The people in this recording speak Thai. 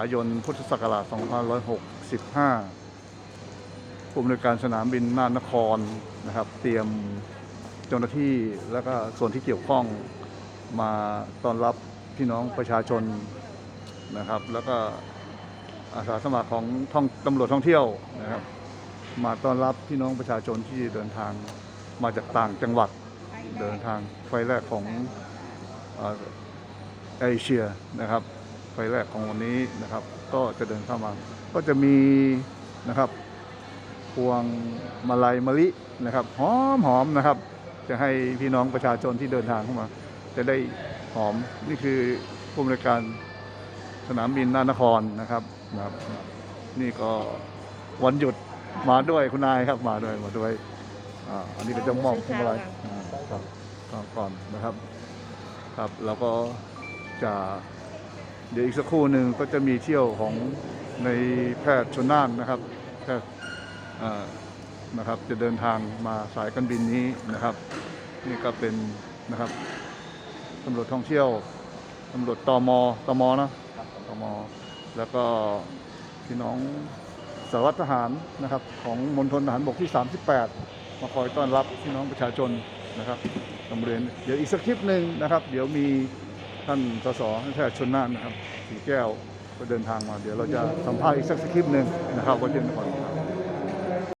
ายน พุทธศักราช 2565ผู้อำนวยการสนามบินน่านนครนะครับ เตรียมเจ้าหน้าที่แล้วก็ส่วนที่เกี่ยวข้องมาต้อนรับพี่น้องประชาชนนะครับ แล้วก็อาสาสมัครของท่องตำรวจท่องเที่ยวนะครับ มาต้อนรับพี่น้องประชาชนที่เดินทางมาจากต่างจังหวัดเดินทางไฟแรกของเอเอเชียนะครับ ไฟล์แรกของวันนี้นะครับ ก็จะเดินเข้ามา ก็จะมีนะครับ พวงมาลัยมะลินะครับหอมหอมนะครับ จะให้พี่น้องประชาชนที่เดินทางเข้ามา จะได้หอมนี่คือผู้บริการสนามบินนานครนะครับนะครับ นี่ก็วันหยุดมาด้วยคุณนายครับมาด้วยมาด้วยอ่าอันนี้ก็จะมอบพวงมาลัยอ่าครับก็ก่อนนะครับ ครับแล้วก็จะ เดี๋ยวอีกสักครู่หนึ่งก็จะมีเที่ยวของในแพทย์ชนน่านนะครับแพทย์นะครับจะเดินทางมาสายการบินนี้นะครับ นี่ก็เป็นนะครับตำรวจท่องเที่ยวตำรวจตมตมนะตมแล้วก็พี่น้องสารวัตรทหารนะครับ ของมณฑลทหารบกที่ 38 มาคอยต้อนรับพี่น้องประชาชนนะครับตำรียนเดี๋ยวอีกสักคลิปหนึ่งนะครับ เดี๋ยวมี ท่านสสท่านแพทย์ชนน่านนะครับสีแก้วก็เดินทางมาเดี๋ยวเราจะสัมภาษณ์อีกสักคลิปหนึ่งนะครับว่าเช่นก่อน